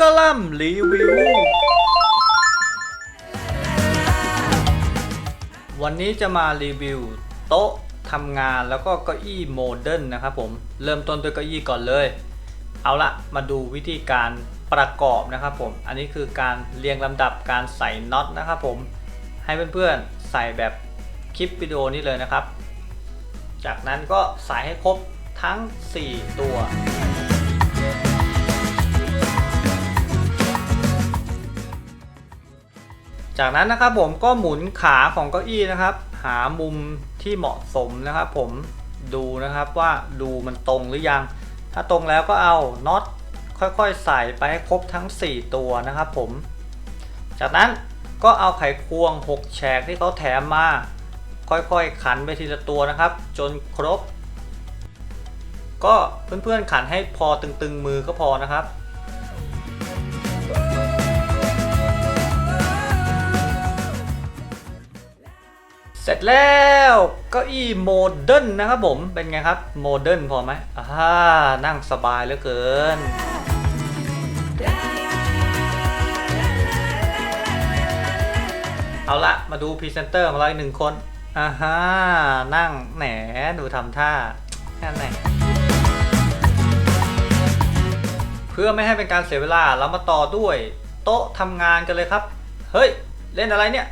กระล่ำรีวิว วันนี้จะมารีวิว โต๊ะทำงานแล้วก็เก้าอี้โมเดิร์นนะครับผม เริ่มต้นด้วยเก้าอี้ก่อนเลย เอาละมาดูวิธีการประกอบนะครับผม อันนี้คือการเรียงลำดับการใส่น็อตนะครับผม ให้เพื่อนๆใส่แบบคลิปวิดีโอนี้เลยนะครับ จากนั้นก็ใส่ให้ครบทั้ง 4 ตัว จากนั้นนะครับผมก็หมุนขาของเก้าอี้นะครับ หามุมที่เหมาะสมนะครับ ผมดูนะครับว่าดูมันตรงหรือยัง ถ้าตรงแล้วก็เอาน็อตค่อยๆ ใส่ไปให้ครบทั้ง 4 ตัวนะครับ ผม จากนั้นก็เอาไขควง 6 แฉกที่เขาแถมมาค่อยๆ ขันไปทีละตัวนะครับ จนครบ ก็เพื่อนๆขันให้พอตึงๆมือก็พอนะครับ เสร็จแล้วเก้าอี้โมเดิร์นนะครับผมเป็นไงครับโมเดิร์นพอไหมอ่านั่งสบายเหลือเกิน เอาละมาดูพรีเซนเตอร์ของเราอีกหนึ่งคนอ่าฮะนั่งแหนดูทำท่าแค่ไหนเพื่อไม่ให้เป็นการเสียเวลาเรามาต่อด้วย โต๊ะทำงานกันเลยครับ เฮ้ย เล่นอะไรเนี่ย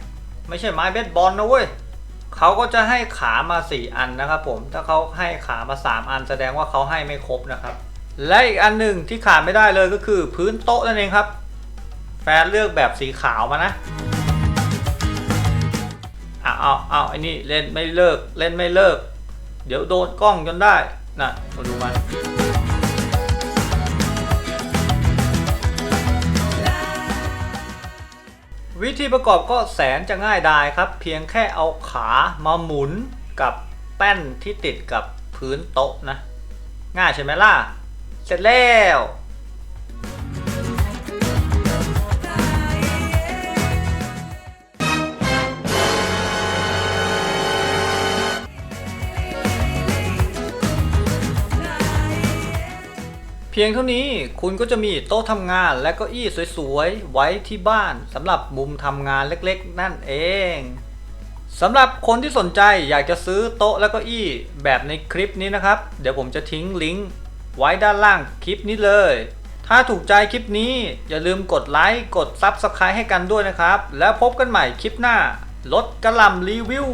ไม่ใช่ไม้เบสบอลนะเว้ย เขาก็จะให้ขามา 4 อันนะครับผม ถ้าเขาให้ขามา 3 อันแสดงว่าเขาให้ไม่ครบนะครับ และอีกอันหนึ่งที่ขาดไม่ได้เลยก็คือพื้นโต๊ะนั่นเองครับ แฟนเลือกแบบสีขาวมานะเอาเอาเอาไอ้นี่เล่นไม่เลิกเล่นไม่เลิก เดี๋ยวโดนกล้องจนได้นะมาดูมัน วิธีประกอบก็แสนจะง่ายดายครับ เพียงแค่เอาขามาหมุนกับแป้นที่ติดกับพื้นโต๊ะนะ ง่ายใช่ไหมล่ะ เสร็จแล้ว พียงเท่านี้คุณก็จะมีโต๊ะทำงานและเก้าอี้สวยๆ ไว้ที่บ้านสำหรับมุมทำงานเล็กๆ นั่นเองสำหรับคนที่สนใจอยากจะซื้อโต๊ะและเก้าอี้แบบในคลิปนี้นะครับ เดี๋ยวผมจะทิ้งลิงก์ไว้ด้านล่างคลิปนี้เลย ถ้าถูกใจคลิปนี้อย่าลืมกดไลค์กด Subscribe ให้กันด้วยนะครับ แล้วพบกันใหม่คลิปหน้าลดกระลำรีวิว